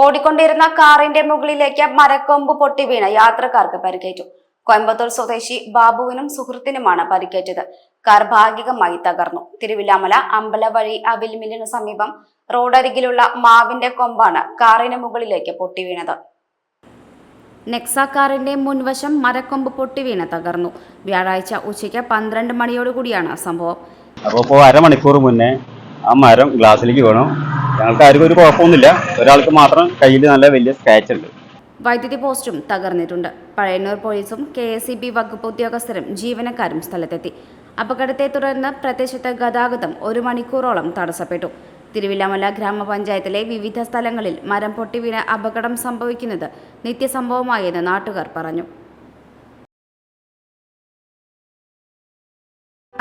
ഓടിക്കൊണ്ടിരുന്ന കാറിന്റെ മുകളിലേക്ക് മരക്കൊമ്പ് പൊട്ടി വീണ യാത്രക്കാർക്ക് പരിക്കേറ്റു. കോയമ്പത്തൂർ സ്വദേശി ബാബുവിനും സുഹൃത്തിനുമാണ് പരിക്കേറ്റത്. കാർ ഭാഗികമായി തകർന്നു. തിരുവില്ലാമല അമ്പലവഴി അവിൽ മില്ലിനു സമീപം റോഡരികിലുള്ള മാവിന്റെ കൊമ്പാണ് കാറിന് മുകളിലേക്ക് പൊട്ടി വീണത്. നെക്സ കാറിന്റെ മുൻവശം മരക്കൊമ്പ് പൊട്ടി വീണ് തകർന്നു. വ്യാഴാഴ്ച ഉച്ചയ്ക്ക് പന്ത്രണ്ട് മണിയോടുകൂടിയാണ് സംഭവം. അപ്പോൾ അരമണിക്കൂർ മുന്നേ ആ മരം ഗ്ലാസ്സിലേക്ക് വീണു. ഞങ്ങൾക്ക് ആർക്കും ഒരു കുഴപ്പമൊന്നുമില്ല. ഒരാൾക്ക് മാത്രം കയ്യിൽ നല്ല വലിയ സ്ക്രാച്ച് ഉണ്ട്. വൈദ്യുതി പോസ്റ്റും തകർന്നിട്ടുണ്ട്. പഴയന്നൂർ പോലീസും കെ എസ് ഇ ബി വകുപ്പ് ഉദ്യോഗസ്ഥരും ജീവനക്കാരും സ്ഥലത്തെത്തി. അപകടത്തെ തുടർന്ന് പ്രദേശത്ത് ഗതാഗതം ഒരു മണിക്കൂറോളം തടസ്സപ്പെട്ടു. തിരുവില്ലാമല ഗ്രാമപഞ്ചായത്തിലെ വിവിധ സ്ഥലങ്ങളിൽ മരം പൊട്ടിവീണ് അപകടം സംഭവിക്കുന്നത് നിത്യസംഭവമായെന്ന് നാട്ടുകാർ പറഞ്ഞു.